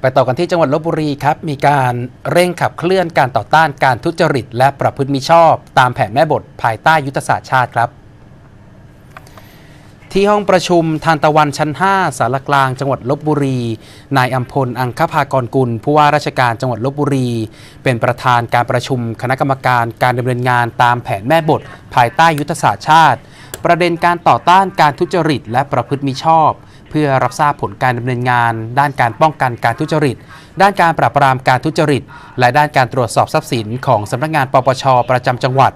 ไปต่อกันที่จังหวัดลบบุรีครับ มีการเร่งขับเคลื่อนการต่อต้านการทุจริต และประพฤติมิชอบ ตามแผนแม่บทภายใต้ยุทธศาสตร์ชาติครับ ที่ห้องประชุมทานตะวันชั้น 5 สารกลาง จังหวัดลบบุรี นายอัมพล อังคภากรกุล ผู้ว่าราชการจังหวัดลบบุรี เป็นประธานการประชุมคณะกรรมการการดำเนินงานตามแผนแม่บท ภายใต้ยุทธศาสตร์ชาติ ประเด็นการต่อต้านการทุจริต และประพฤติมิชอบ เพื่อรับทราบผลการดำเนินงาน ด้านการป้องกันการทุจริต ด้านการปราบปรามการทุจริต และด้านการตรวจสอบทรัพย์สินของสำนักงานปปช ประจำจังหวัด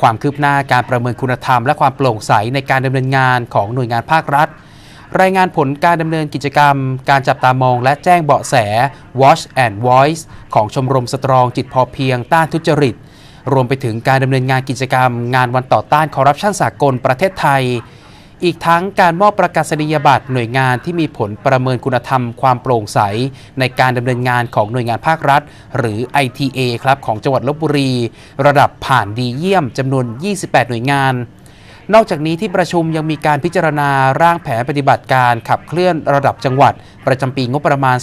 ความคืบหน้าการประเมินคุณธรรม และความโปร่งใสในการดำเนินงานของหน่วยงานภาครัฐ รายงานผลการดำเนินกิจกรรม การจับตามองและแจ้งเบาะแส Watch and Voice ของชมรมสตรองจิตพอเพียงต้านทุจริต รวมไปถึงการดำเนินงานกิจกรรม งานวันต่อต้านคอร์รัปชันสากลประเทศไทย อีกทั้งการมอบประกาศนียบัตรหน่วยงานที่มีผลประเมินคุณธรรมความโปร่งใส ในการดำเนินงานของหน่วยงานภาครัฐ หรือ ITA ครับของจังหวัดลบบุรี ระดับผ่านดีเยี่ยมจำนวน 28 หน่วยงานนอกจากนี้ที่ประชุมยังมีการพิจารณาร่างแผนปฏิบัติการขับเคลื่อนระดับจังหวัด ประจำปีงบประมาณ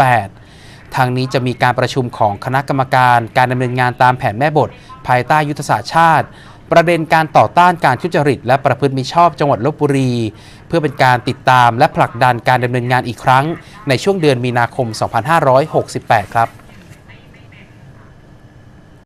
2568 ทางนี้จะมีการประชุมของคณะกรรมการการดำเนินงานตามแผนแม่บท ภายใต้ยุทธศาสตร์ชาติ ประเด็นการต่อต้านการทุจริต และประพฤติมิชอบจังหวัดลบบุรี เพื่อเป็นการติดตามและผลักดันการดำเนินงานอีกครั้ง ในช่วงเดือนมีนาคม 2568 ครับ